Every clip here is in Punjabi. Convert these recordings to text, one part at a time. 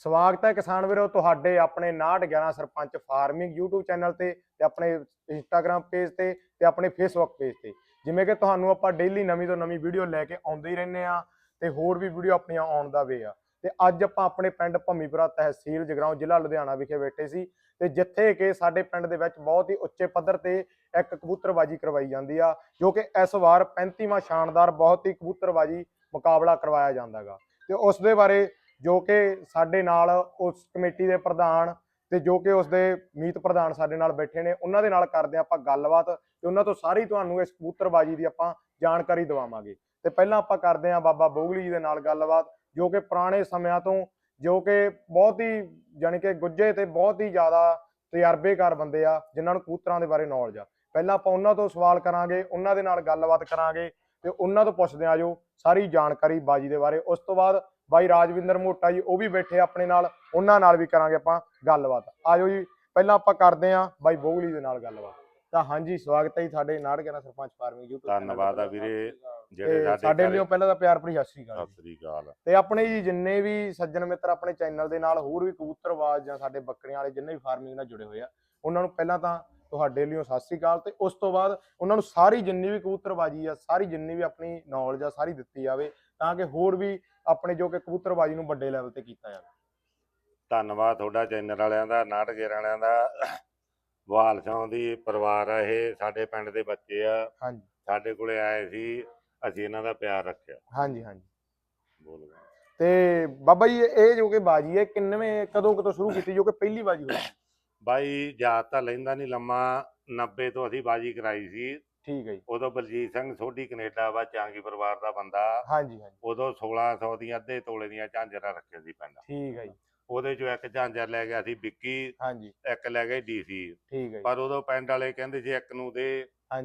ਸਵਾਗਤ ਹੈ ਕਿਸਾਨ ਵੀਰੋ, ਤੁਹਾਡੇ ਆਪਣੇ 6911 ਸਰਪੰਚ ਫਾਰਮਿੰਗ YouTube ਚੈਨਲ ਤੇ ਤੇ ਆਪਣੇ Instagram ਪੇਜ ਤੇ ਤੇ ਆਪਣੇ Facebook ਪੇਜ ਤੇ। ਜਿਵੇਂ ਕਿ ਤੁਹਾਨੂੰ ਆਪਾਂ ਡੇਲੀ ਨਵੀਂ ਤੋਂ ਨਵੀਂ ਵੀਡੀਓ ਲੈ ਕੇ ਆਉਂਦੇ ਹੀ ਰਹਿੰਦੇ ਆ ਤੇ ਹੋਰ ਵੀ ਵੀਡੀਓ ਆਪਣੀਆਂ ਆਉਣ ਦਾ ਵੇ ਆ। ਤੇ ਅੱਜ ਆਪਾਂ ਆਪਣੇ ਪਿੰਡ ਭੰਮੀਪੁਰਾ ਤਹਿਸੀਲ ਜਗਰਾਉਂ ਜ਼ਿਲ੍ਹਾ ਲੁਧਿਆਣਾ ਵਿਖੇ ਬੈਠੇ ਸੀ ਤੇ ਜਿੱਥੇ ਕਿ ਸਾਡੇ ਪਿੰਡ ਦੇ ਵਿੱਚ ਬਹੁਤ ਹੀ ਉੱਚੇ ਪੱਧਰ ਤੇ ਇੱਕ ਕਬੂਤਰਬਾਜੀ ਕਰਵਾਈ ਜਾਂਦੀ ਆ, ਜੋ ਕਿ ਇਸ ਵਾਰ 35ਵਾਂ ਸ਼ਾਨਦਾਰ ਬਹੁਤ ਹੀ ਕਬੂਤਰਬਾਜੀ ਮੁਕਾਬਲਾ ਕਰਵਾਇਆ ਜਾਂਦਾਗਾ ਤੇ ਉਸ ਦੇ ਬਾਰੇ ਜੋ ਕਿ ਸਾਡੇ ਨਾਲ ਉਸ ਕਮੇਟੀ ਦੇ ਪ੍ਰਧਾਨ ਤੇ ਜੋ ਕਿ ਉਸ ਦੇ ਮੀਤ ਪ੍ਰਧਾਨ ਸਾਡੇ ਨਾਲ ਬੈਠੇ ਨੇ, ਉਹਨਾਂ ਦੇ ਨਾਲ ਕਰਦੇ ਹਾਂ ਆਪਾਂ ਗੱਲਬਾਤ ਤੇ ਉਹਨਾਂ ਤੋਂ ਸਾਰੀ ਤੁਹਾਨੂੰ ਇਸ ਕਬੂਤਰਬਾਜੀ ਦੀ ਆਪਾਂ ਜਾਣਕਾਰੀ ਦਿਵਾਵਾਂਗੇ। ਤੇ ਪਹਿਲਾਂ ਆਪਾਂ ਕਰਦੇ ਹਾਂ ਬਾਬਾ ਬੋਗਲੀ ਜੀ ਦੇ ਨਾਲ ਗੱਲਬਾਤ, ਜੋ ਕਿ ਪੁਰਾਣੇ ਸਮਿਆਂ ਤੋਂ, ਜੋ ਕਿ ਬਹੁਤ ਹੀ ਜਾਣੀ ਕਿ ਗੁੱਜੇ ਤੇ ਬਹੁਤ ਹੀ ਜ਼ਿਆਦਾ ਤਜਰਬੇਕਾਰ ਬੰਦੇ ਆ, ਜਿਨ੍ਹਾਂ ਨੂੰ ਕਬੂਤਰਾਂ ਦੇ ਬਾਰੇ ਨੌਲੇਜ ਆ। ਪਹਿਲਾਂ ਆਪਾਂ ਉਹਨਾਂ ਤੋਂ ਸਵਾਲ ਕਰਾਂਗੇ, ਉਹਨਾਂ ਦੇ ਨਾਲ ਗੱਲਬਾਤ ਕਰਾਂਗੇ ਤੇ ਉਹਨਾਂ ਤੋਂ ਪੁੱਛਦੇ ਆ ਜੋ ਸਾਰੀ ਜਾਣਕਾਰੀ ਬਾਜੀ ਦੇ ਬਾਰੇ। ਉਸ ਤੋਂ ਬਾਅਦ ਬਾਈ ਰਾਜਵਿੰਦਰ ਮੋਟਾ ਜੀ ਉਹ ਵੀ ਬੈਠੇ ਆਪਣੇ ਨਾਲ ਉਹਨਾਂ ਨਾਲ ਵੀ ਕਰਾਂਗੇ ਆਪਾਂ ਗੱਲਬਾਤ। ਆਜੋ ਜੀ ਪਹਿਲਾਂ ਆਪਾਂ ਕਰਦੇ ਆ ਬਾਈ ਬੋਗਲੀ ਦੇ ਨਾਲ ਗੱਲਬਾਤ। ਤਾਂ ਹਾਂਜੀ ਸਵਾਗਤ ਹੈ ਜੀ ਸਾਡੇ ਨਾੜਕੇਰਾ ਸਰਪੰਚ ਫਾਰਮਿੰਗ YouTube ਧੰਨਵਾਦ ਆ ਵੀਰੇ ਜਿਹੜੇ ਸਾਡੇ ਲਈ ਪਹਿਲਾਂ ਤਾਂ ਪਿਆਰ ਭਰੀ ਸਤਿ ਸ਼੍ਰੀ ਅਕਾਲ ਸਤਿ। ਸ੍ਰੀ ਅਕਾਲ। ਤੇ ਆਪਣੇ ਜੀ ਜਿੰਨੇ ਵੀ ਸੱਜਣ ਮਿੱਤਰ ਆਪਣੇ ਚੈਨਲ ਦੇ ਨਾਲ ਹੋਰ ਵੀ ਕਬੂਤਰਬਾਜ਼ ਜਾਂ ਸਾਡੇ ਬੱਕਰੀਆਂ ਵਾਲੇ ਜਿੰਨੇ ਵੀ ਫਾਰਮਿੰਗ ਨਾਲ ਜੁੜੇ ਹੋਏ ਆ ਉਹਨਾਂ ਨੂੰ ਪਹਿਲਾਂ ਤਾਂ ਤੁਹਾਡੇ ਲਈ ਸਤਿ ਸ੍ਰੀ ਅਕਾਲ ਤੇ ਉਸ ਤੋਂ ਬਾਅਦ ਉਹਨਾਂ ਨੂੰ ਸਾਰੀ ਜਿੰਨੀ ਵੀ ਕਬੂਤਰਬਾਜੀ ਆ ਸਾਰੀ ਜਿੰਨੀ ਵੀ ਆਪਣੀ ਨੌਲੇਜ ਆ ਸਾਰੀ ਦਿੱਤੀ ਜਾਵੇ ਤਾਂ ਕਿ ਹੋਰ ਵੀ ਆਪਣੇ ਜੋ ਕਿ ਕਬੂਤਰਬਾਜੀ ਨੂੰ ਵੱਡੇ ਲੈਵਲ ਤੇ ਕੀਤਾ ਜਾਵੇ। ਧੰਨਵਾਦ ਤੁਹਾਡਾ ਚੈਨਲ ਵਾਲਿਆਂ ਦਾ ਨਾਟਕੇਰ ਵਾਲਿਆਂ ਦਾ। ਵਾਲ ਸਿੰਘ ਦੀ ਪਰਿਵਾਰ ਆ ਇਹ ਸਾਡੇ ਪਿੰਡ ਦੇ ਬੱਚੇ ਆ। ਹਾਂਜੀ। ਸਾਡੇ ਕੋਲੇ ਆਏ ਸੀ ਅਸੀਂ ਇਹਨਾਂ ਦਾ ਪਿਆਰ ਰੱਖਿਆ। ਹਾਂਜੀ ਹਾਂਜੀ। ਬੋਲ ਗਾ। ਤੇ ਬਾਬਾ ਜੀ ਇਹ ਜੋ ਕਿ ਬਾਜੀ ਹੈ ਕਿੰਨਵੇਂ ਕਦੋਂ ਕਦੋਂ ਸ਼ੁਰੂ ਕੀਤੀ ਜੋ ਕਿ ਪਹਿਲੀ ਬਾਜੀ ਹੋਈ? ਬਾਈ ਜਾਤ ਤਾਂ ਲੈਂਦਾ ਨਹੀਂ ਲੰਮਾ 90 ਤੋਂ ਅਸੀਂ ਬਾਜੀ ਕਰਾਈ ਸੀ। ਠੀਕ ਹੈ ਜੀ। ਉਦੋਂ ਬਲਜੀਤ ਸਿੰਘ ਸੋਢੀ ਕੈਨੇਡਾ ਵਾ ਚਾਂਗੀ ਪਰਿਵਾਰ ਦਾ ਬੰਦਾ। ਹਾਂਜੀ ਹਾਂਜੀ। ਉਦੋਂ 1600 ਦੀਆਂ ਅੱਧੇ ਤੋਲੇ ਦੀਆਂ ਝਾਂਜਰਾਂ ਰੱਖੇ ਸੀ ਪਿੰਡ। ਠੀਕ ਹੈ ਜੀ। ਉਹਦੇ ਚੋਂ ਇੱਕ ਝਾਂਜਰ ਲੈ ਗਿਆ ਸੀ ਵਿੱਕੀ ਹਾਂਜੀ। ਇੱਕ ਲੈ ਗਏ ਡੀਸੀ। ਠੀਕ ਹੈ ਪਰ ਉਦੋਂ ਪਿੰਡ ਵਾਲੇ ਕਹਿੰਦੇ ਸੀ ਇੱਕ ਨੂੰ ਦੇ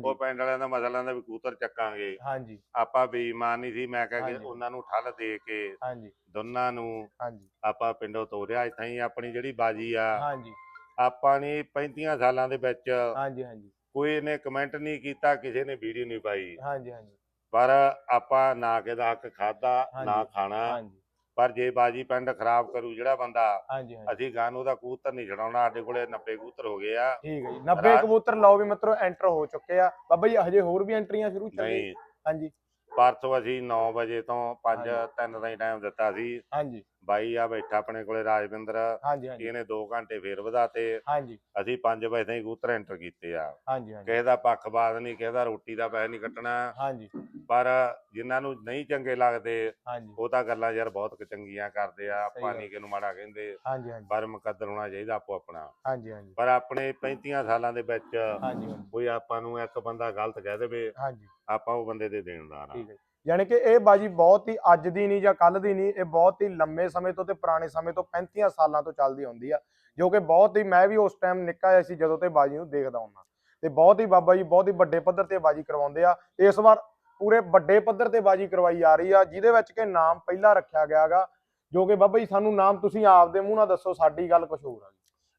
ਉਹ ਪਿੰਡ ਵਾਲਿਆਂ ਦਾ ਮਸਲਾ ਦਾ ਵੀ ਕਬੂਤਰ ਚੱਕਾਂਗੇ। ਹਾਂਜੀ। ਆਪਾਂ ਬੇਈਮਾਨ ਨਹੀਂ ਸੀ ਮੈਂ ਕਿਹਾ ਕਿ। ਉਹਨਾਂ ਨੂੰ ਠੱਲ ਦੇ ਕੇ ਹਾਂਜੀ। ਦੋਨਾਂ ਨੂੰ ਹਾਂਜੀ। ਆਪਾਂ ਪਿੰਡੋਂ ਤੋਰਿਆ। ਇੱਥੇ ਹੀ ਆਪਣੀ ਜਿਹੜੀ ਬਾਜੀ ਆ ਹਾਂਜੀ। ਆਪਾਂ ਨੇ 35 ਸਾਲਾਂ ਦੇ ਵਿੱਚ ਹਾਂਜੀ ਹਾਂਜੀ। ਕੋਈ ਨੇ ਕਮੈਂਟ ਨਹੀਂ ਕੀਤਾ ਕਿਸੇ ਨੇ ਵੀਡੀਓ ਨਹੀਂ ਪਾਈ। ਹਾਂਜੀ ਹਾਂਜੀ। ਪਰ ਆਪਾਂ ਨਾ ਕਿਦਾ ਹੱਕ ਖਾਦਾ ਨਾ। ਖਾਣਾ। ਹਾਂਜੀ। ਪਰ ਜੇ ਬਾਜੀ ਪਿੰਡ ਖਰਾਬ ਕਰੂ ਜਿਹੜਾ ਬੰਦਾ ਹਾਂਜੀ ਹਾਂਜੀ। ਅਸੀਂ ਗਾਂ ਨੂੰ ਉਹਦਾ ਕਬੂਤਰ ਨਹੀਂ ਛਡਾਉਣਾ ਸਾਡੇ ਕੋਲੇ 90 ਕਬੂਤਰ ਹੋ ਗਏ ਆ। ਠੀਕ ਹੈ ਜੀ। 90 ਰਾਤ- ਕਬੂਤਰ ਲਓ ਵੀ ਮਿੱਤਰੋ ਐਂਟਰ ਹੋ ਚੁੱਕੇ ਆ। ਬਾਬਾ ਜੀ ਹਜੇ ਹੋਰ ਵੀ ਐਂਟਰੀਆਂ ਸ਼ੁਰੂ ਚੱਲੇ। ਨਹੀਂ। ਹਾਂਜੀ। ਪਰਸੋਂ ਅਸੀਂ 9 ਵਜੇ ਤੋਂ 5 ਹਾਂਜੀ। 3 ਤਾਈਂ ਟਾਈਮ ਦਿੱਤਾ ਸੀ। ਹਾਂਜੀ। ਬਾਈ ਆ ਬੈਠਾ ਆਪਣੇ ਕੋਲੇ ਰਾਜਵਿੰਦਰ। ਹਾਂਜੀ ਹਾਂਜੀ। ਇਹਨੇ 2 ਘੰਟੇ ਫੇਰ ਵਧਾਤੇ। ਹਾਂਜੀ। ਅਸੀਂ 5 ਵਜੇ ਤਾਈਂ ਕਬੂਤਰ ਐਂਟਰ ਕੀਤੇ ਆ। ਹਾਂਜੀ ਹਾਂਜੀ। ਕਿਸੇ ਦਾ ਪੱਖਪਾਤ ਨਹੀਂ ਕਿਸੇ ਦਾ ਰੋਟੀ ਦਾ ਪੈਸਾ ਨਹੀਂ ਕੱਟਣਾ। ਹਾਂਜੀ। ਪਰ ਜਿਨ੍ਹਾਂ ਨੂੰ ਨਹੀਂ ਚੰਗੇ ਲੱਗਦੇ ਹਾਂਜੀ। ਉਹ ਤਾਂ ਗੱਲਾਂ ਯਾਰ ਬਹੁਤ ਚੰਗੀਆਂ ਕਰਦੇ ਆ। ਆਪਾਂ। ਨਹੀਂ ਕਿਨੂੰ ਮਾੜਾ ਕਹਿੰਦੇ। ਹਾਂਜੀ ਹਾਂਜੀ। ਪਰ ਮੁਕੱਦਰ ਹੋਣਾ ਚਾਹੀਦਾ ਆਪੋ ਆਪਣਾ। ਹਾਂਜੀ ਹਾਂਜੀ। ਪਰ ਆਪਣੇ 35 ਸਾਲਾਂ ਦੇ ਵਿੱਚ ਹਾਂਜੀ। ਕੋਈ ਆਪਾਂ ਨੂੰ ਇੱਕ ਬੰਦਾ ਗਲਤ ਕਹਿ ਦੇਵੇ। ਹਾਂਜੀ। ਆਪਾਂ ਉਹ ਬੰਦੇ ਦੇ ਦੇਣਦਾਰ ਆ। ਠੀਕ ਹੈ ਯਾਨੀ ਕਿ ਇਹ ਬਾਜੀ ਬਹੁਤ ਹੀ ਅੱਜ ਦੀ ਨਹੀਂ ਜਾਂ ਕੱਲ ਦੀ ਨਹੀਂ ਇਹ ਬਹੁਤ ਹੀ ਲੰਮੇ ਸਮੇਂ ਤੋਂ ਤੇ ਪੁਰਾਣੇ ਸਮੇਂ ਤੋਂ 35 ਸਾਲਾਂ ਤੋਂ ਚੱਲਦੀ ਹੁੰਦੀ ਆ ਜੋ ਕਿ ਬਹੁਤ ਹੀ ਮੈਂ ਵੀ ਉਸ ਟਾਈਮ ਨਿੱਕਾ ਜਿਹਾ ਸੀ ਜਦੋਂ ਤੇ ਬਾਜੀ ਨੂੰ ਦੇਖਦਾ ਹੁੰਦਾ। ਤੇ ਬਹੁਤ ਹੀ ਬਾਬਾ ਜੀ ਬਹੁਤ ਹੀ ਵੱਡੇ ਪੱਧਰ ਤੇ ਬਾਜੀ ਕਰਵਾਉਂਦੇ ਆ। ਇਸ ਵਾਰ ਪੂਰੇ ਵੱਡੇ ਪੱਧਰ ਤੇ ਬਾਜੀ ਕਰਵਾਈ ਜਾ ਰਹੀ ਆ ਜਿਹਦੇ ਵਿੱਚ ਕਿ ਨਾਮ ਪਹਿਲਾਂ ਰੱਖਿਆ ਗਿਆਗਾ ਜੋ ਕਿ ਬਾਬਾ ਜੀ ਸਾਨੂੰ ਨਾਮ ਤੁਸੀਂ ਆਪਦੇ ਮੂੰਹ ਨਾਲ ਦੱਸੋ ਸਾਡੀ ਗੱਲ ਕੁਝ ਹੋਰ ਆ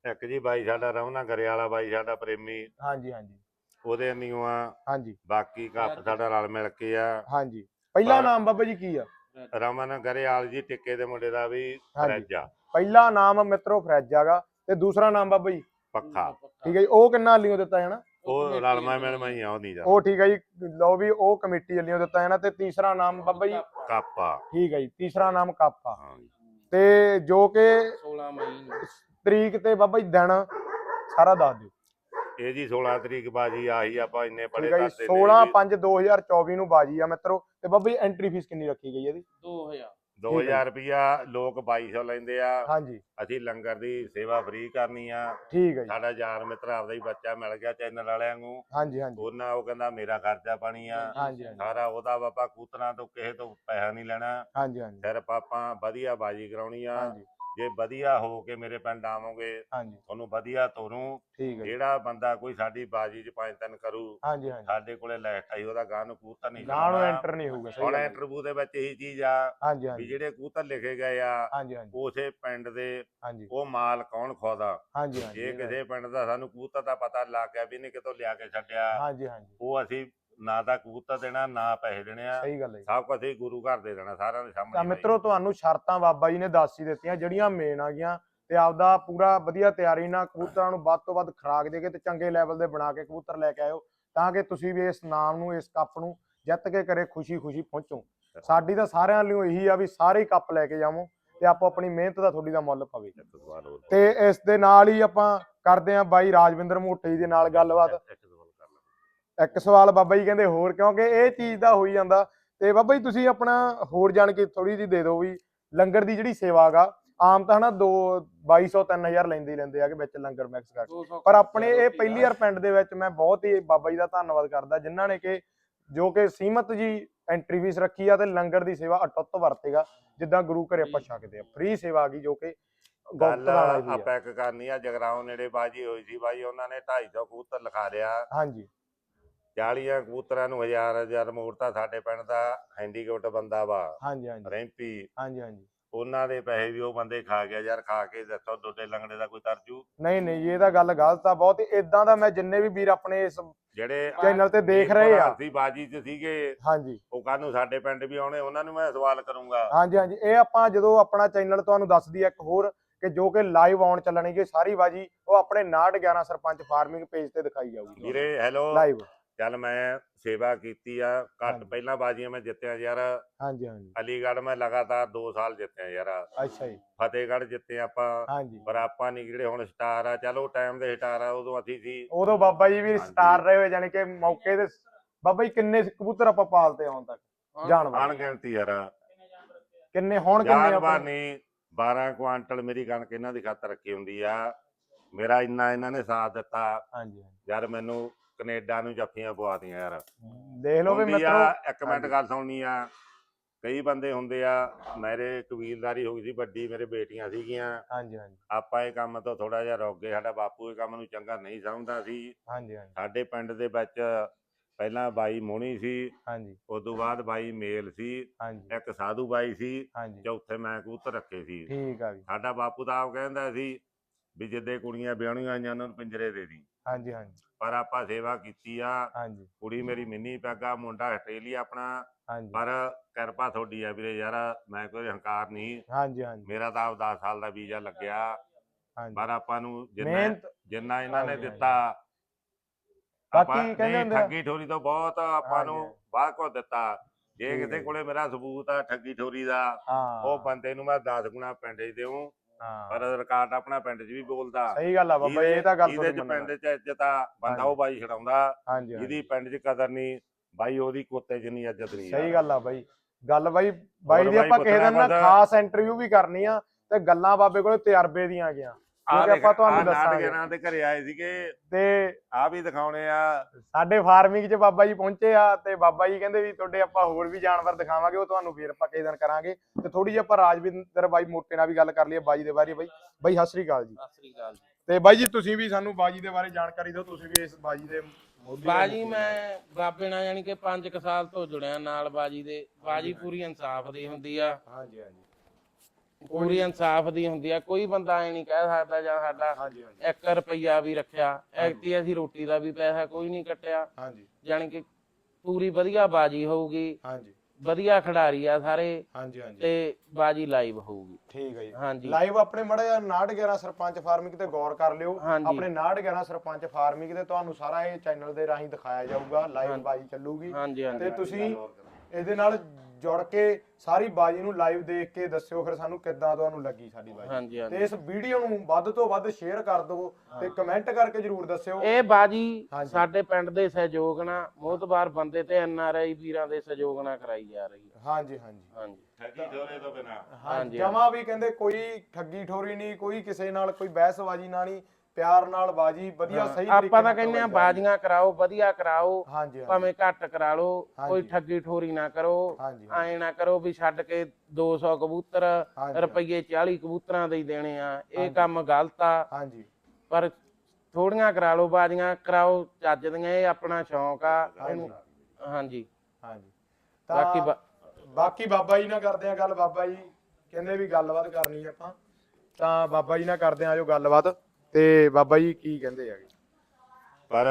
ਇੱਕ ਜੀ ਬਾਈ ਸਾਡਾ ਰਮਨਾ ਗਰੇ ਵਾਲਾ ਬਾਈ ਸਾਡਾ ਪ੍ਰੇਮੀ ਹਾਂਜੀ ਹਾਂਜੀ। ਉਹਦੇ ਆ। ਹਾਂਜੀ। ਬਾਕੀ ਕੱਪ ਸਾਡਾ ਰਲ ਮਿਲ ਕੇ ਆ। ਹਾਂਜੀ। ਪਹਿਲਾ ਨਾਮ ਬਾਬਾ ਜੀ ਕੀ ਆ? ਰਮਨ ਗਰੇਵਾਲ ਜੀ ਟਿੱਕੇ ਦੇ ਮੁੰਡੇ ਦਾ ਵੀ ਫਰਿੱਜ ਪਹਿਲਾ ਨਾਮ ਮਿੱਤਰੋ ਫਰਿੱਜ ਹੈਗਾ ਤੇ ਦੂਸਰਾ ਨਾਮ ਬਾਬਾ ਜੀ? ਪੱਖਾ। ਠੀਕ ਹੈ ਜੀ ਉਹ ਕਿੰਨਾ ਲਿਓ ਦਿੱਤਾ ਹੈ ਨਾ? ਉਹ ਰਲਮਾ ਮਿਲਮਾ ਹੀ। ਆ ਉਹ ਨਹੀਂ ਜਾ ਉਹ ਠੀਕ ਹੈ ਜੀ ਲਓ ਵੀ ਉਹ ਕਮੇਟੀ ਵੱਲੋਂ ਦਿੱਤਾ ਹੈ ਨਾ ਤੇ ਤੀਸਰਾ ਨਾਮ ਬਾਬਾ ਜੀ? ਕਾਪਾ। ਠੀਕ ਹੈ ਜੀ ਤੀਸਰਾ ਨਾਮ ਕਾਪਾ। ਹਾਂ ਤੇ ਜੋ ਕਿ 16 ਮਈ ਨੂੰ। ਤਰੀਕ ਤੇ ਬਾਬਾ ਜੀ ਦਿਨ ਸਾਰਾ ਦੱਸ ਦਿਓ। ਇਹ ਜੀ 16 ਤਰੀਕ ਬਾਜੀ ਆਹੀ ਆਪਾਂ ਇੰਨੇ ਬੜੇ ਠੀਕ ਹੈ ਜੀ ਕਰਦੇ 16 5 2024 ਨੂੰ ਬਾਜੀ ਆ ਮਿੱਤਰੋ। ਤੇ ਬਾਬਾ ਜੀ ਐਂਟਰੀ ਫੀਸ ਕਿੰਨੀ ਰੱਖੀ ਗਈ ਇਹਦੀ? 2000 2000 ਰੁਪਿਆ ਲੋਕ 2200 ਲੈਂਦੇ ਆ। ਹਾਂਜੀ। ਅਸੀਂ ਲੰਗਰ ਦੀ ਸੇਵਾ ਫ੍ਰੀ ਕਰਨੀ ਆ। ਠੀਕ ਹੈ ਜੀ। ਸਾਡਾ ਯਾਰ ਮਿੱਤਰ ਆਪਦਾ ਹੀ ਬੱਚਾ ਮਿਲ ਗਿਆ ਚੈਨਲ ਵਾਲਿਆਂ ਨੂੰ। ਹਾਂਜੀ ਹਾਂਜੀ। ਉਹਨਾਂ ਉਹ ਕਹਿੰਦਾ ਮੇਰਾ ਖਰਚਾ ਪਾਣੀ ਆ। ਹਾਂਜੀ ਹਾਂਜੀ। ਸਾਰਾ ਉਹਦਾ ਬਾਪਾ ਕੂਤਰਾਂ ਤੋਂ ਕਿਸੇ ਤੋਂ ਪੈਸਾ ਨਹੀਂ ਲੈਣਾ। ਹਾਂਜੀ ਹਾਂਜੀ। ਸਿਰਫ ਆਪਾਂ ਵਧੀਆ ਬਾਜੀ ਕਰਾਉਣੀ ਆ। ਹਾਂਜੀ। ਜੇ ਵਧੀਆ ਹੋ ਕੇ ਮੇਰੇ ਪਿੰਡ ਆਵੋਗੇ ਹਾਂਜੀ। ਤੁਹਾਨੂੰ ਵਧੀਆ ਤੋਰੂ। ਠੀਕ ਹੈ ਜੀ। ਜਿਹੜਾ ਬੰਦਾ ਕੋਈ ਸਾਡੀ ਬਾਜੀ 'ਚ ਪੰਜ ਤਿੰਨ ਕਰੂ ਹਾਂਜੀ ਹਾਂਜੀ। ਸਾਡੇ ਕੋਲੇ ਲੈਟ ਆਈ ਉਹਦਾ ਗਾਂ ਨੂੰ ਕਬੂਤਰ ਨਹੀਂ ਗਾਂ ਨੂੰ ਚਲਾਉਣਾ। ਐਂਟਰ ਨਹੀਂ ਹੋਊਗਾ ਸਹੀ ਹੁਣ ਗੱਲ ਹੈ। ਇੰਟਰਵਿਊ ਦੇ ਵਿੱਚ ਇਹੀ ਚੀਜ਼ ਆ ਹਾਂਜੀ ਵੀ ਹਾਂਜੀ ਜਿਹੜੇ ਕਬੂਤਰ ਲਿਖੇ ਗਏ ਆ ਹਾਂਜੀ ਹਾਂਜੀ। ਉਸੇ ਪਿੰਡ ਦੇ ਹਾਂਜੀ। ਉਹ ਮਾਲ ਕੌਣ ਖਵਾਦਾ ਹਾਂਜੀ ਹਾਂਜੀ ਜੇ ਇਹ ਗੱਲ- ਕਿਸੇ ਪਿੰਡ ਦਾ ਸਾਨੂੰ ਕਬੂਤਰ ਦਾ ਪਤਾ ਲੱਗ ਗਿਆ ਵੀ ਇਹਨੇ ਕਿਤੋਂ ਲਿਆ ਕੇ ਛੱਡਿਆ ਹਾਂਜੀ ਹਾਂਜੀ। ਉਹ ਅਸੀਂ ਨਾ ਤਾਂ ਕਬੂਤਰ ਦੇਣਾ ਨਾ ਪੈਸੇ ਦੇਣੇ ਆ। ਸਹੀ ਗੱਲ ਹੈ ਜੀ। ਸਭ ਕੁਝ ਹੀ ਗੁਰੂ ਘਰ ਦੇ ਦੇਣਾ ਸਾਰਿਆਂ ਦੇ ਸਾਹਮਣੇ ਤਾਂ। ਮਿੱਤਰੋ ਤੁਹਾਨੂੰ ਸ਼ਰਤਾਂ ਬਾਬਾ ਜੀ ਨੇ ਦੱਸ ਹੀ ਦਿੱਤੀਆਂ ਜਿਹੜੀਆਂ ਮੇਨ ਆ ਗਈਆਂ। ਤੇ ਆਪਦਾ ਪੂਰਾ ਵਧੀਆ ਤਿਆਰੀ ਨਾਲ ਕਬੂਤਰਾਂ ਨੂੰ ਵੱਧ ਤੋਂ ਵੱਧ ਖੁਰਾਕ ਦੇ ਕੇ ਤੇ ਚੰਗੇ ਲੈਵਲ ਦੇ ਬਣਾ ਕੇ ਕਬੂਤਰ ਲੈ ਕੇ ਆਇਓ ਤਾਂ ਕਿ ਤੁਸੀਂ ਵੀ ਇਸ ਨਾਮ ਨੂੰ ਇਸ ਕੱਪ ਨੂੰ ਜਿੱਤ ਕੇ ਕਰੇ ਖੁਸ਼ੀ-ਖੁਸ਼ੀ ਪਹੁੰਚੋ। ਸਾਡੀ ਤਾਂ ਸਾਰਿਆਂ ਲਈ ਇਹੀ ਆ ਵੀ ਸਾਰੇ ਹੀ ਕੱਪ ਲੈ ਕੇ ਜਾਵੋ ਤੇ ਆਪੋ ਆਪਣੀ ਮਿਹਨਤ ਦਾ ਤੁਹਾਡੀ ਦਾ ਮੁੱਲ ਪਵੇ। ਇੱਕ ਸਵਾਲ ਹੋਰ। ਤੇ ਇਸ ਦੇ ਨਾਲ ਹੀ ਆਪਾਂ ਕਰਦੇ ਆਂ ਬਾਈ ਰਾਜਵਿੰਦਰ ਮੋਟੇ ਜੀ ਦੇ ਨਾਲ ਗੱਲਬਾਤ। ਇੱਕ ਇੱਕ ਸਵਾਲ ਬਾਬਾ ਜੀ ਕਹਿੰਦੇ ਹੋਰ ਕਿਉਂਕਿ ਇਹ ਚੀਜ਼ ਦਾ ਹੋਈ ਜਾਂਦਾ ਤੇ ਬਾਬਾ ਜੀ ਤੁਸੀਂ ਆਪਣਾ ਹੋਰ ਜਾਣ ਕੇ ਥੋੜੀ ਜਿਹੀ ਦੇ ਦਿਓ ਵੀ ਲੰਗਰ ਦੀ ਜਿਹੜੀ ਸੇਵਾ ਗਾ ਆਮ ਤਾਂ ਹਨਾ 2 2200 3000 ਲੈਂਦੇ ਹੀ ਲੈਂਦੇ ਆ ਕਿ ਵਿੱਚ ਲੰਗਰ ਮਿਕਸ ਕਰਕੇ। ਪਰ ਆਪਣੇ ਇਹ ਪਹਿਲੀ ਵਾਰ ਪਿੰਡ ਦੇ ਵਿੱਚ ਮੈਂ ਬਹੁਤ ਹੀ ਬਾਬਾ ਜੀ ਦਾ ਧੰਨਵਾਦ ਕਰਦਾ ਜਿਨ੍ਹਾਂ ਨੇ ਕਿ ਜੋ ਕਿ ਸੀਮਤ ਜੀ ਐਂਟਰੀ ਫੀਸ ਰੱਖੀ ਆ ਤੇ ਲੰਗਰ ਦੀ ਸੇਵਾ ਅਟੁੱਟ ਵਰਤੇਗਾ ਜਿੱਦਾਂ ਗੁਰੂ ਘਰੇ ਆਪਾਂ ਛਕਦੇ ਆ। ਫ੍ਰੀ ਸੇਵਾ ਆ ਗਈ ਜੋ ਕਿ ਗੱਲ ਆਪਾਂ ਇੱਕ ਕਰਨੀ ਆ ਜਗਰਾਉਂ ਨੇੜੇ ਬਾਜੀ ਹੋਈ ਸੀ ਬਾਈ ਉਹਨਾਂ ਨੇ 250 ਕਬੂਤਰ ਲਿਖਾ ਲਿਆ। ਹਾਂਜੀ। 40 ਕਬੂਤਰਾਂ ਨੂੰ ਹਜ਼ਾਰ ਹਜ਼ਾਰ ਮੋੜਤਾ ਸਾਡੇ ਪਿੰਡ ਦਾ ਹੈਂਡੀਕੈਪਟ ਬੰਦਾ ਵਾ। ਹਾਂਜੀ ਹਾਂਜੀ। ਰੈਂਪੀ। ਹਾਂਜੀ ਹਾਂਜੀ। ਉਹਨਾਂ ਦੇ ਪੈਸੇ ਵੀ ਉਹ ਬੰਦੇ ਖਾ ਗਿਆ ਯਾਰ ਖਾ ਕੇ ਦੱਸੋ ਦੋਡੇ ਲੰਗੜੇ ਦਾ ਕੋਈ ਤਰਜੂ? ਨਹੀਂ ਨਹੀਂ ਇਹ ਤਾਂ ਗੱਲ ਗਲਤ ਆ ਬਹੁਤ। ਇਦਾਂ ਦਾ ਮੈਂ ਜਿੰਨੇ ਵੀ ਵੀਰ ਆਪਣੇ ਇਸ ਜਿਹੜੇ ਚੈਨਲ ਤੇ ਦੇਖ ਰਹੇ ਆ। ਸੀ ਬਾਜੀ ਚ ਸੀਗੇ ਹਾਂਜੀ। ਉਹ ਕੱਲ ਨੂੰ ਸਾਡੇ ਪਿੰਡ ਵੀ ਆਉਣੇ ਉਹਨਾਂ ਨੂੰ ਮੈਂ ਸਵਾਲ ਕਰੂੰਗਾ। ਹਾਂਜੀ ਹਾਂਜੀ। ਇਹ ਆਪਾਂ ਜਦੋਂ ਆਪਣਾ ਚੈਨਲ ਤੁਹਾਨੂੰ ਦੱਸਦੀ ਆ ਇੱਕ ਹੋਰ ਕਿ ਜੋ ਕਿ ਲਾਈਵ ਆਉਣ ਚੱਲਣਗੇ ਸਾਰੀ ਬਾਜੀ ਉਹ ਆਪਣੇ 911 ਸਰਪੰਚ ਫਾਰਮਿੰਗ ਪੇਜ ਤੇ ਦਿਖਾਈ ਜਾਊਗੀ। ਵੀਰੇ ਹੈਲੋ ਲਾਈਵ ਚੱਲ ਮੈਂ ਸੇਵਾ ਕੀਤੀ ਆ ਘੱਟ ਹਾਂਜੀ। ਪਹਿਲਾਂ ਬਾਜੀਆਂ ਮੈਂ ਜਿੱਤਿਆ ਯਾਰ। ਹਾਂਜੀ ਹਾਂਜੀ। ਅਲੀਗੜ੍ਹ ਮੈਂ ਲਗਾਤਾਰ 2 ਸਾਲ ਜਿੱਤਿਆ ਯਾਰ। ਅੱਛਾ ਜੀ। ਫਤਿਹਗੜ੍ਹ ਜਿੱਤੇ ਆਪਾਂ ਹਾਂਜੀ। ਪਰ ਆਪਾਂ ਨਹੀਂ ਜਿਹੜੇ ਹੁਣ ਸਟਾਰ ਆ ਚਲੋ ਟਾਈਮ ਦੇ ਸਟਾਰ ਆ ਉਦੋਂ ਅਸੀਂ ਸੀ। ਉਦੋਂ ਬਾਬਾ ਜੀ ਵੀ ਹਾਂਜੀ। ਸਟਾਰ ਰਹੇ ਹੋਏ ਜਾਨੀ ਕਿ ਮੌਕੇ ਤੇ ਬਾਬਾ ਜੀ ਕਿੰਨੇ ਕਬੂਤਰ ਆਪਾਂ ਪਾਲਤੇ ਹੁਣ ਤੱਕ? ਜਾਨਵਰ। ਅਣਗਿਣਤੀ ਯਾਰ। ਕਿੰਨੇ ਹੁਣ ਕਿੰਨੇ ਜਾਨਵਰ ਆਪਾਂ? ਨਹੀਂ 12 ਕੁਆਂਟਲ ਮੇਰੀ ਕਣਕ ਇਹਨਾਂ ਦੀ ਖਾਤਰ ਰੱਖੀ ਹੁੰਦੀ ਆ। ਮੇਰਾ ਇੰਨਾ ਇਹਨਾਂ ਨੇ ਸਾਥ ਦਿੱਤਾ। ਹਾਂਜੀ। ਯਾਰ ਮੈਨੂੰ ਕੈਨੇਡਾ ਨੂੰ ਜੱਫੀਆਂ ਪਵਾਤੀਆਂ ਯਾਰ। ਦੇਖ ਲਓ ਵੀ ਹੁੰਦੀ ਆ, ਮਿੱਤਰੋ। ਇੱਕ ਮਿੰਟ। ਗੱਲ ਸੁਣਨੀ ਆ। ਕਈ ਬੰਦੇ ਹੁੰਦੇ ਆ ਮੇਰੇ ਕਬੀਲਦਾਰੀ ਹੋ ਗਈ ਸੀ ਵੱਡੀ ਮੇਰੇ ਬੇਟੀਆਂ ਸੀਗੀਆਂ। ਹਾਂਜੀ ਹਾਂਜੀ। ਆਪਾਂ ਇਹ ਕੰਮ ਤੋਂ ਥੋੜਾ ਜਿਹਾ ਰੁਕ ਗਏ ਸਾਡਾ ਬਾਪੂ ਇਹ ਕੰਮ ਨੂੰ ਚੰਗਾ ਨਹੀਂ ਸਮਝਦਾ ਸੀ। ਹਾਂਜੀ ਹਾਂਜੀ। ਸਾਡੇ ਪਿੰਡ ਦੇ ਵਿੱਚ ਪਹਿਲਾਂ ਬਾਈ ਮੋਣੀ ਸੀ ਹਾਂਜੀ। ਉਸ ਤੋਂ ਬਾਅਦ ਬਾਈ ਮੇਲ ਸੀ ਹਾਂਜੀ। ਇੱਕ ਸਾਧੂ ਬਾਈ ਸੀ ਹਾਂਜੀ। ਚੌਥੇ ਮੈਂ ਕਬੂਤਰ ਰੱਖੇ ਸੀ। ਠੀਕ ਆ ਜੀ। ਸਾਡਾ ਬਾਪੂ ਤਾਂ ਆਪ ਕਹਿੰਦਾ ਸੀ ਵੀ ਜਿੱਦੇ ਕੁੜੀਆਂ ਵਿਆਹਣੀਆਂ ਆਈਆਂ ਉਹਨਾਂ ਨੂੰ ਪਿੰਜਰੇ ਦੇ ਦੀ ਹਾਂਜੀ ਹਾਂਜੀ। ਪਰ ਆਪਾਂ ਸੇਵਾ ਕੀਤੀ ਆ। ਹਾਂਜੀ। ਕੁੜੀ ਮੇਰੀ ਮਿੰਨੀ ਪੈਗਾ ਮੁੰਡਾ ਆਸਟ੍ਰੇਲੀਆ ਆਪਣਾ। ਹਾਂਜੀ। ਪਰ ਕਿਰਪਾ ਤੁਹਾਡੀ ਆ ਵੀਰੇ ਯਾਰ ਮੈਂ ਕੋਈ ਹੰਕਾਰ ਨਹੀਂ। ਹਾਂਜੀ ਹਾਂਜੀ। ਮੇਰਾ ਤਾਂ ਆਪ 10 ਸਾਲ ਦਾ ਵੀਜ਼ਾ ਲੱਗਿਆ। ਹਾਂਜੀ। ਪਰ ਆਪਾਂ ਨੂੰ ਜਿੰਨਾ ਮਿਹਨਤ ਜਿੰਨਾ ਇਹਨਾਂ ਨੇ ਹਾਂਜੀ, ਦਿੱਤਾ ਬਾਕੀ ਕਹਿੰਦੇ ਨਹੀਂ ਹੁੰਦੇ ਆ- ਠੱਗੀ ਠੋਰੀ ਤੋਂ ਬਹੁਤ ਆਪਾਂ ਹਾਂਜੀ, ਨੂੰ ਹਾਂਜੀ। ਬਾਹਰ ਕੋ ਦਿੱਤਾ। ਜੇ ਠੀਕ ਹੈ ਕਿਸੇ ਜੀ। ਕੋਲੇ ਮੇਰਾ ਸਬੂਤ ਆ ਠੱਗੀ ਠੋਰੀ ਦਾ ਹਾਂ। ਉਹ ਬੰਦੇ ਨੂੰ ਮੈਂ 10 ਗੁਣਾ ਪਿੰਡ 'ਚ ਦੇਉਂ ਹਾਂ ਪਰ ਰਿਕਾਰਡ ਆਪਣਾ ਪਿੰਡ 'ਚ ਵੀ ਬੋਲਦਾ ਸਹੀ ਗੱਲ ਆ ਬਾਬਾ ਇਹ ਤਾਂ ਗੱਲ ਜਿਹਦੇ ਚ ਪਿੰਡ 'ਚ ਇੱਜ਼ਤ ਆ ਬੰਦਾ ਉਹ। ਬਾਈ ਛਡਾਉਂਦਾ। ਜਿਹਦੀ ਪਿੰਡ 'ਚ ਕਦਰ ਨਹੀਂ ਬਾਈ ਉਹਦੀ ਕੁੱਤੇ ਜਿੰਨੀ ਇੱਜ਼ਤ ਨਹੀਂ ਸਹੀ। ਗੱਲ ਆ ਬਾਈ ਗੱਲ ਬਾਈ ਬਾਈ ਦੀ ਆਪਾਂ ਕਿਸੇ ਦਿਨ ਨਾ ਖਾਸ ਇੰਟਰਵਿਊ ਵੀ ਕਰਨੀ ਆ ਤੇ ਗੱਲਾਂ ਬਾਬੇ ਕੋਲੇ ਤਜਰਬੇ ਦੀਆਂ ਆ ਗਿਆ ਦੇਖ, ਆਪਾਂ ਤੁਹਾਨੂੰ ਦੱਸਾਂਗੇ। ਨਾਟਕਾਂ ਦੇ ਘਰੇ ਆਏ ਸੀਗੇ। ਤੇ ਆ ਵੀ ਦਿਖਾਉਣੇ ਆ। ਸਾਡੇ ਫਾਰਮਿੰਗ 'ਚ ਬਾਬਾ ਜੀ ਪਹੁੰਚੇ ਆ ਤੇ ਬਾਬਾ ਜੀ ਕਹਿੰਦੇ ਵੀ ਤੁਹਾਡੇ ਆਪਾਂ ਹੋਰ ਵੀ ਜਾਨਵਰ ਦਿਖਾਵਾਂਗੇ ਉਹ ਤੁਹਾਨੂੰ ਫੇਰ ਆਪਾਂ ਕਿਸੇ ਦਿਨ ਕਰਾਂਗੇ। ਤੇ ਥੋੜੀ ਜਿਹੀ ਆਪਾਂ ਰਾਜਵਿੰਦਰ ਬਾਈ ਮੋਟੇ ਨਾਲ ਵੀ ਗੱਲ ਕਰ ਲਈਏ ਬਾਜੀ ਦੇ ਬਾਰੇ ਬਾਈ। ਬਾਈ ਸਤਿ ਸ੍ਰੀ ਅਕਾਲ ਜੀ। ਸਤਿ ਸ੍ਰੀ ਅਕਾਲ ਜੀ। ਤੇ ਬਾਈ ਜੀ ਤੁਸੀਂ ਵੀ ਸਾਨੂੰ ਬਾਜੀ ਦੇ ਬਾਰੇ ਜਾਣਕਾਰੀ ਦਿਓ ਤੁਸੀਂ ਵੀ ਇਸ ਬਾਜੀ ਦੇ ਮੋਢੀ ਆ। ਬਾਜੀ ਮੈਂ ਬਾਬੇ ਨਾਲ ਯਾਨੀ ਕਿ 5 ਸਾਲ ਤੋਂ ਜੁੜਿਆ ਨਾਲ ਬਾਜੀ ਦੇ। ਬਾਜੀ ਪੂਰੀ ਇਨਸਾਫ ਦੀ ਹੁੰਦੀ ਆ। ਹਾਂਜੀ ਹਾਂਜੀ। ਪੂਰੀ ਇਨਸਾਫ ਦੀ ਹੁੰਦੀ ਆ ਕੋਈ ਬੰਦਾ ਐ ਨਹੀਂ ਕਹਿ ਸਕਦਾ ਜਾਂ ਸਾਡਾ ਹਾਂਜੀ ਹਾਂਜੀ। 1 ਰੁਪਈਆ ਵੀ ਰੱਖਿਆ ਐਕਟੀ ਅਸੀਂ ਰੋਟੀ ਦਾ ਵੀ ਪੈਸਾ ਕੋਈ ਨਹੀਂ ਕੱਟਿਆ। ਹਾਂਜੀ। ਯਾਨੀ ਕਿ ਪੂਰੀ ਵਧੀਆ ਬਾਜੀ ਹੋਊਗੀ ਹਾਂਜੀ। ਵਧੀਆ ਖਿਡਾਰੀ ਆ ਸਾਰੇ ਹਾਂਜੀ ਹਾਂਜੀ। ਤੇ ਬਾਜੀ ਲਾਈਵ ਹੋਊਗੀ। ਠੀਕ ਹੈ ਜੀ। ਹਾਂਜੀ। ਲਾਈਵ ਆਪਣੇ ਮੜਾ ਜਿਹਾ 911 ਸਰਪੰਚ ਫਾਰਮਿੰਗ ਤੇ ਗੌਰ ਕਰ ਲਿਓ। ਹਾਂਜੀ। ਆਪਣੇ 911 ਸਰਪੰਚ ਫਾਰਮਿੰਗ ਤੇ ਤੁਹਾਨੂੰ ਸਾਰਾ ਇਹ ਚੈਨਲ ਦੇ ਰਾਹੀਂ ਦਿਖਾਇਆ ਜਾਊਗਾ ਲਾਈਵ ਬਾਜੀ ਚੱਲੂਗੀ। ਹਾਂਜੀ ਹਾਂਜੀ। ਤੇ ਤੁਸੀਂ ਇਹਦੇ ਨਾਲ ਜੁੜ ਕੇ ਸਾਰੀ ਬਾਜੀ ਨੂੰ ਲਾਈਵ ਦੇਖ ਕੇ ਦੱਸਿਓ ਫਿਰ ਸਾਨੂੰ ਕਿੱਦਾਂ ਤੁਹਾਨੂੰ ਲੱਗੀ ਸਾਡੀ ਬਾਜੀ। ਹਾਂਜੀ ਤੇ ਇਸ ਵੀਡੀਓ ਨੂੰ ਵੱਧ ਤੋਂ ਵੱਧ ਸ਼ੇਅਰ ਕਰ ਦਿਓ ਤੇ ਕਮੈਂਟ ਕਰਕੇ ਜਰੂਰ ਦੱਸਿਓ। ਇਹ ਬਾਜੀ। ਸਾਡੇ ਪਿੰਡ ਦੇ ਸਹਿਯੋਗ ਨਾਲ ਮੋਤਬਾਰ ਬੰਦੇ ਤੇ ਐਨ ਆਰ ਆਈ ਵੀਰਾਂ ਦੇ ਸਹਿਯੋਗ ਨਾਲ ਕਰਾਈ ਜਾ ਰਹੀ ਹੈ। ਹਾਂਜੀ ਹਾਂਜੀ। ਹਾਂਜੀ। ਠੱਗੀ ਠੋਰੇ ਤੋਂ ਬਿਨਾ। ਹਾਂਜੀ, ਜਮਾ ਵੀ ਕਹਿੰਦੇ ਕੋਈ ਠੱਗੀ ਠੋਰੀ ਨਹੀਂ ਕੋਈ ਕਿਸੇ ਨਾਲ ਕੋਈ ਬਹਿਸਬਾਜੀ ਨਾ ਨਹੀਂ। ਪਿਆਰ ਨਾਲ ਬਾਜੀ ਵਧੀਆ ਸਹੀ ਤਰੀਕੇ ਆਪਾਂ ਤਾਂ ਨਾਲ ਕਹਿੰਦੇ ਆ ਕਰਵਾਈ ਬਾਜੀਆਂ ਕਰਾਓ ਵਧੀਆ ਕਰਾਓ ਹਾਂਜੀ ਹਾਂਜੀ। ਭਾਵੇਂ ਘੱਟ ਕਰਾ ਲਓ ਕੋਈ। ਠੱਗੀ ਠੋਰੀ ਨਾ ਕਰੋ ਹਾਂਜੀ ਐ ਨਾ ਕਰੋ ਵੀ ਛੱਡ ਕੇ 200 ਕਬੂਤਰ ਹਾਂਜੀ। ਰੁਪਈਏ 40 ਕਬੂਤਰਾਂ ਦੇ ਹੀ ਦੇਣੇ ਆ ਇਹ ਕੰਮ ਗਲਤ ਆ। ਹਾਂਜੀ। ਪਰ ਥੋੜੀਆਂ ਕਰਾ ਲਓ ਬਾਜੀਆਂ ਕਰਾਓ ਚੱਜ ਦੀਆਂ ਇਹ ਆਪਣਾ ਸ਼ੌਂਕ ਆ। ਇਹਨੂੰ ਹਾਂਜੀ। ਹਾਂਜੀ। ਬਾਕੀ ਤਾਂ ਬਾ- ਬਾਕੀ ਬਾਬਾ ਜੀ ਨਾਲ ਕਰਦੇ ਆ ਗੱਲ ਬਾਬਾ ਜੀ ਕਹਿੰਦੇ ਵੀ ਗੱਲਬਾਤ ਕਰਨੀ ਆ ਆਪਾਂ ਤਾਂ ਬਾਬਾ ਜੀ ਨਾਲ ਕਰਦੇ ਆ ਜੋ ਗੱਲਬਾਤ। ਤੇ ਬਾਬਾ ਜੀ ਕੀ ਕਹਿੰਦੇ ਹੈਗੇ? ਪਰ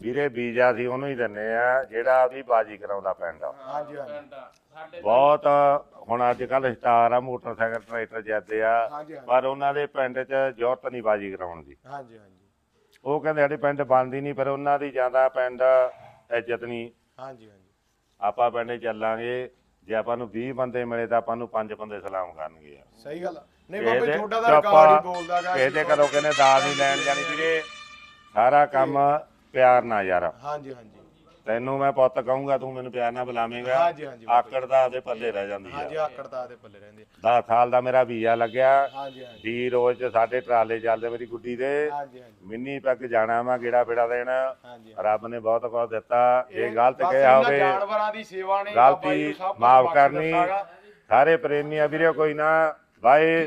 ਵੀਰੇ ਬੀਜਾ ਸੀ ਉਹਨੂੰ ਹੀ ਦਿੰਨੇ ਆ ਜਿਹੜਾ ਵੀ ਬਾਜੀ ਕਰਾਉਂਦਾ ਆ ਹਾਂਜੀ ਹਾਂਜੀ। ਬਹੁਤ ਹੁਣ ਅੱਜ ਕੱਲ ਸਟਾਰ ਆ ਮੋਟਰਸਾਈਕਲ ਟਰੈਕਟਰ ਜਾਂਦੇ ਆ ਪਰ ਉਹਨਾਂ ਦੇ ਪਿੰਡ 'ਚ ਜ਼ਰੂਰਤ ਨਹੀਂ ਬਾਜੀ ਕਰਾਉਣ ਦੀ। ਹਾਂਜੀ ਹਾਂਜੀ। ਉਹ ਕਹਿੰਦੇ ਸਾਡੇ ਪਿੰਡ ਬਣਦੀ ਨਹੀਂ ਪਰ ਉਹਨਾਂ ਦੀ ਜ਼ਿਆਦਾ ਪਿੰਡ ਇੱਜ਼ਤ ਨਹੀਂ। ਹਾਂਜੀ ਹਾਂਜੀ। ਆਪਾਂ ਪਿੰਡੇ ਚੱਲਾਂਗੇ ਜੇ ਆਪਾਂ ਨੂੰ 20 ਬੰਦੇ ਮਿਲੇ ਤਾਂ ਆਪਾਂ ਨੂੰ 5 ਬੰਦੇ ਸਲਾਮ ਕਰਨਗੇ। ਯਾਰ ਸਹੀ ਗੱਲ ਆ। ਨਹੀਂ ਬਾਬਾ ਇਹਦੇ ਤੁਹਾਡਾ ਤਾਂ ਰਿਕਾਰਡ ਹੀ ਬੋਲਦਾਗਾ ਇਹਦੇ ਘਰੋਂ ਕਹਿੰਦੇ ਦਾਲ ਨਹੀਂ ਲੈਣ ਜਾਣੀ ਵੀਰੇ? ਸਾਰਾ ਕੰਮ ਪਿਆਰ ਨਾਲ ਯਾਰ। ਹਾਂਜੀ ਹਾਂਜੀ। ਤੈਨੂੰ ਮੈਂ ਪੁੱਤ ਕਹੂੰਗਾ ਤੂੰ ਮੈਨੂੰ ਪਿਆਰ ਨਾਲ ਬੁਲਾਵੇਂਗਾ। ਹਾਂਜੀ ਹਾਂਜੀ ਬਾਬਾ। ਆਕੜ ਦਾ ਉਹਦੇ ਪੱਲੇ ਰਹਿ ਜਾਂਦੀ ਆ। ਹਾਂਜੀ ਆਕੜ ਦਾ ਦੇ ਪੱਲੇ ਰਹਿੰਦੇ 10 ਸਾਲ ਦਾ ਮੇਰਾ ਵੀਜ਼ਾ ਲੱਗਿਆ। ਹਾਂਜੀ ਹਾਂਜੀ। ਦੀ ਰੋਜ਼ ਚ ਸਾਡੇ ਟਰਾਲੇ ਚੱਲਦੇ ਮੇਰੀ ਗੁੱਡੀ ਦੇ। ਹਾਂਜੀ ਹਾਂਜੀ। ਮਿੰਨੀ ਤੱਕ ਜਾਣਾ ਵਾ ਗੇੜਾ ਫੇੜਾ ਦੇਣ। ਹਾਂਜੀ ਰੱਬ ਨੇ ਬਹੁਤ ਕੁਝ ਦਿੱਤਾ। ਜੇ ਗਲਤ ਬਸ ਕਿਹਾ ਇਹਨਾਂ ਹੋਵੇ ਜਾਨਵਰਾਂ ਦੀ ਸੇਵਾ ਨੇ ਬਾਬਾ ਜੀ ਗਲਤੀ ਨੂੰ ਸਭ ਕੁਛ ਮਾਫ ਬਖਸ਼ ਕਰਨੀ। ਸਾਰੇ ਪ੍ਰੇਮੀ ਆ ਵੀਰੇ ਕੋਈ ਨਾ। ਬਾਏ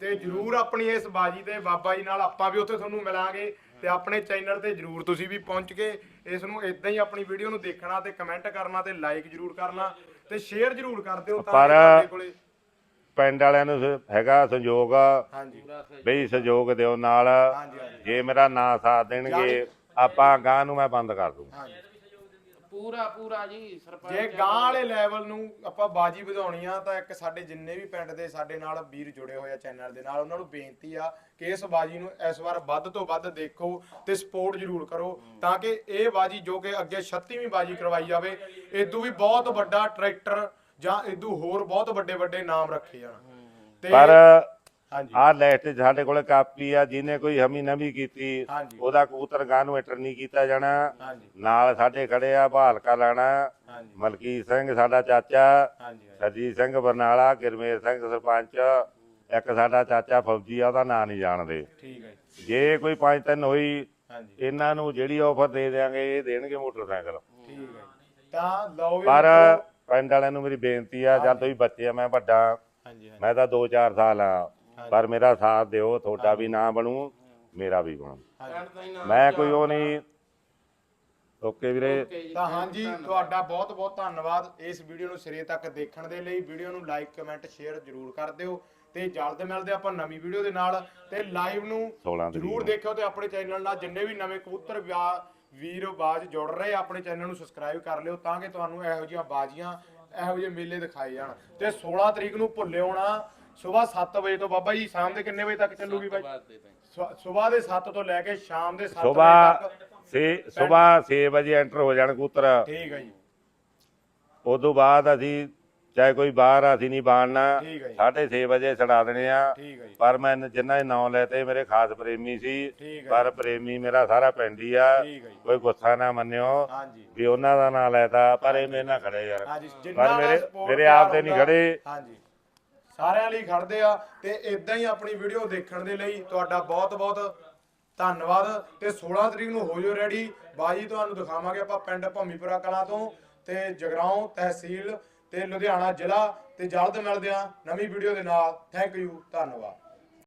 ਤੇ- ਜਰੂਰ ਆਪਣੀ ਇਸ ਬਾਜੀ ਤੇ ਬਾਬਾ ਜੀ ਨਾਲ ਆਪਾਂ ਵੀ ਉੱਥੇ ਤੁਹਾਨੂੰ ਮਿਲਾਂਗੇ ਤੇ ਆਪਣੇ ਚੈਨਲ ਤੇ ਜਰੂਰ ਤੁਸੀਂ ਵੀ ਪਹੁੰਚ ਕੇ ਇਸ ਨੂੰ ਇਦਾਂ ਹੀ ਆਪਣੀ ਵੀਡੀਓ ਨੂੰ ਦੇਖਣਾ ਤੇ ਕਮੈਂਟ ਕਰਨਾ ਤੇ ਲਾਈਕ ਜਰੂਰ ਕਰਨਾ ਤੇ ਸ਼ੇਅਰ ਜਰੂਰ ਕਰ ਦਿਓ ਤਾਂ ਪਰ- ਕਿ ਤੁਹਾਡੇ ਕੋਲੇ ਪਿੰਡ ਵਾਲਿਆਂ ਨੂੰ ਸ- ਹੈਗਾ ਸੰਯੋਗ ਹਾਂਜੀ। ਬਈ ਸਹਿਯੋਗ ਦਿਓ ਨਾਲ। ਹਾਂਜੀ ਹਾਂਜੀ। ਜੇ ਮੇਰਾ ਨਾਂ ਸਾਥ ਦੇਣਗੇ ਆਪਾਂ ਗਾਂ ਨੂੰ ਮੈਂ ਬੰਦ ਕਰ ਦੂੰ। ਹਾਂਜੀ। ਪੂਰਾ ਪੂਰਾ ਜੀ ਸਰਪੰਚ ਜੇ ਗਾਂ ਵਾਲੇ ਲੈਵਲ ਨੂੰ ਆਪਾਂ ਬਾਜੀ ਵਧਾਉਣੀ ਆ ਤਾਂ ਇੱਕ ਸਾਡੇ ਜਿੰਨੇ ਵੀ ਪਿੰਡ ਦੇ ਸਾਡੇ ਨਾਲ ਵੀਰ ਜੁੜੇ ਹੋਏ ਆ ਚੈਨਲ ਦੇ ਨਾਲ ਉਹਨਾਂ ਨੂੰ ਬੇਨਤੀ ਆ ਕਿ ਇਸ ਬਾਜੀ ਨੂੰ ਇਸ ਵਾਰ ਵੱਧ ਤੋਂ ਵੱਧ ਦੇਖੋ ਤੇ ਸਪੋਰਟ ਜ਼ਰੂਰ ਕਰੋ ਤਾਂ ਕਿ ਇਹ ਬਾਜੀ ਜੋ ਕਿ ਅੱਗੇ 36ਵੀਂ ਬਾਜੀ ਕਰਵਾਈ ਜਾਵੇ ਇਦੋਂ ਵੀ ਬਹੁਤ ਵੱਡਾ ਟਰੈਕਟਰ ਜਾਂ ਇਦੋਂ ਹੋਰ ਬਹੁਤ ਵੱਡੇ ਵੱਡੇ ਨਾਮ ਰੱਖੇ ਜਾਣ। ਤੇ ਪਰ ਹਾਂਜੀ। ਆਹ ਲੈਸਟ ਸਾਡੇ ਕੋਲੇ ਕਾਪੀ ਆ ਜਿਹਨੇ ਕੋਈ ਹਮੀ ਨਵੀ ਕੀਤੀ ਹਾਂਜੀ। ਉਹਦਾ ਕਬੂਤਰ ਗਾਂ ਨੂੰ ਐਂਟਰ ਨਹੀਂ ਕੀਤਾ ਜਾਣਾ। ਹਾਂਜੀ। ਨਾਲ ਸਾਡੇ ਖੜੇ ਆ ਭਾਲਕਾ ਲਾਣਾ ਹਾਂਜੀ। ਮਲਕੀਤ ਸਿੰਘ ਸਾਡਾ ਚਾਚਾ ਹਾਂਜੀ ਸਰਜੀਤ ਸਿੰਘ ਬਰਨਾਲਾ ਗਿਰਮੇਰ ਸਿੰਘ ਸਰਪੰਚ ਇੱਕ ਸਾਡਾ ਚਾਚਾ ਫੌਜੀ ਆ ਉਹਦਾ ਨਾਂ ਨਹੀਂ ਜਾਣਦੇ। ਠੀਕ ਹੈ ਜੀ। ਜੇ ਕੋਈ ਪੰਜ ਤਿੰਨ ਹੋਈ ਹਾਂਜੀ। ਇਹਨਾਂ ਨੂੰ ਜਿਹੜੀ ਆਫਰ ਦੇ ਦਿਆਂਗੇ ਇਹ ਦੇਣਗੇ ਮੋਟਰਸਾਈਕਲ। ਠੀਕ ਹੈ ਜੀ। ਤਾਂ ਲਓ ਵੀ ਪਰ ਮਿੱਤਰੋ। ਪਿੰਡ ਵਾਲਿਆਂ ਨੂੰ ਮੇਰੀ ਬੇਨਤੀ ਆ ਜਦ ਤੁਸੀਂ ਬੱਚੇ ਆ ਮੈਂ ਵੱਡਾ। ਹਾਂਜੀ ਹਾਂਜੀ। ਮੈਂ ਤਾਂ 2-4 ਸਾਲ ਆ। ਪਰ ਮੇਰਾ ਸਾਥ ਦਿਓ ਤੁਹਾਡਾ ਵੀ ਨਾ ਬਣੂ ਮੇਰਾ ਵੀ ਬਣੂ। ਮੈਂ ਕੋਈ ਉਹ ਨਹੀਂ। ਓਕੇ ਵੀਰੇ। ਤਾਂ ਹਾਂਜੀ ਤੁਹਾਡਾ ਬਹੁਤ ਬਹੁਤ ਧੰਨਵਾਦ ਇਸ ਵੀਡੀਓ ਨੂੰ ਸਿਰੇ ਤੱਕ ਦੇਖਣ ਦੇ ਲਈ। ਵੀਡੀਓ ਨੂੰ ਲਾਈਕ ਕਮੈਂਟ ਸ਼ੇਅਰ ਜਰੂਰ ਕਰ ਦਿਓ ਤੇ ਜਲਦ ਮਿਲਦੇ ਆਪਾਂ ਨਵੀਂ ਵੀਡੀਓ ਦੇ ਨਾਲ ਤੇ ਲਾਈਵ ਨੂੰ 16 ਤਰੀਕ ਜਰੂਰ। ਦੇਖਿਓ ਤੇ ਆਪਣੇ ਚੈਨਲ ਨਾਲ ਜਿੰਨੇ ਵੀ ਨਵੇਂ ਕਬੂਤਰ ਵੀਰ ਬਾਜ ਜੁੜ ਰਹੇ ਆਪਣੇ ਚੈਨਲ ਨੂੰ ਸਬਸਕ੍ਰਾਈਬ ਕਰ ਲਿਓ ਤਾਂ ਕਿ ਤੁਹਾਨੂੰ ਇਹੋ ਜਿਹੀਆਂ ਬਾਜੀਆਂ ਇਹੋ ਜਿਹੇ ਮੇਲੇ ਦਿਖਾਏ ਜਾਣ। ਤੇ 16 ਤਰੀਕ ਨੂੰ ਭੁੱਲਿਓ ਨਾ ਸਵੇਰ 7 ਵਜੇ ਤੋਂ ਬਾਬਾ ਜੀ ਸ਼ਾਮ ਦੇ ਕਿੰਨੇ ਵਜੇ ਤੱਕ ਚੱਲੂਗੀ ਬਾਈ। ਸਵੇਰ ਦੇ 7 ਤੋਂ ਲੈ ਕੇ ਸ਼ਾਮ ਦੇ 7 ਵਜੇ ਸਵੇਰ ਤੱਕ ਸੇ ਸਵੇਰ 6 ਵਜੇ ਐਂਟਰ ਹੋ ਜਾਣ ਕਬੂਤਰ। ਠੀਕ ਹੈ ਜੀ। ਉਸ ਤੋਂ ਬਾਅਦ ਅਸੀਂ ਚਾਹੇ ਕੋਈ ਬਾਹਰ ਆ, ਅਸੀਂ ਨਹੀਂ ਬਾਣਨਾ ਠੀਕ ਹੈ ਜੀ। 6:30 ਵਜੇ ਛਡਾ ਦੇਣੇ ਆ। ਪਰ ਮੈਂ ਜਿੰਨਾ ਦੇ ਨਾਂ ਲੈਤੇ ਮੇਰੇ ਖਾਸ ਪ੍ਰੇਮੀ ਸੀ। ਪਰ ਪ੍ਰੇਮੀ ਮੇਰਾ ਸਾਰਾ ਪਿੰਡ ਹੀ ਆ। ਕੋਈ ਗੁੱਸਾ ਨਾ ਮੰਨਿਓ ਵੀ ਉਹਨਾਂ ਦਾ ਨਾਂ ਲੈਤਾ ਪਰ ਇਹ ਮੇਰੇ ਨਾਲ ਖੜੇ ਯਾਰ। ਪਰ ਮੇਰੇ ਮੇਰੇ ਆਪ ਤੇ ਨਹੀਂ ਖੜੇ। ਹਾਂਜੀ। ਸਾਰਿਆਂ ਲਈ ਖੜਦੇ ਆ ਤੇ ਇਦਾਂ ਹੀ ਆਪਣੀ ਵੀਡੀਓ ਦੇਖਣ ਦੇ ਲਈ ਤੁਹਾਡਾ ਬਹੁਤ ਬਹੁਤ ਧੰਨਵਾਦ ਤੇ 16 ਤਰੀਕ ਨੂੰ ਹੋ ਜਾਓ ਰੈਡੀ ਬਾਜੀ, ਤੁਹਾਨੂੰ ਦਿਖਾਵਾਂਗੇ ਆਪਾਂ ਪਿੰਡ ਭੰਮੀਪੁਰਾ ਕਲਾਂ ਤੋਂ ਤੇ ਜਗਰਾਉਂ ਤਹਿਸੀਲ ਤੇ ਲੁਧਿਆਣਾ ਜ਼ਿਲ੍ਹਾ ਤੇ ਜਲਦ ਮਿਲਦੇ ਆ ਨਵੀਂ ਵੀਡੀਓ ਦੇ ਨਾਲ। ਥੈਂਕ ਯੂ ਧੰਨਵਾਦ।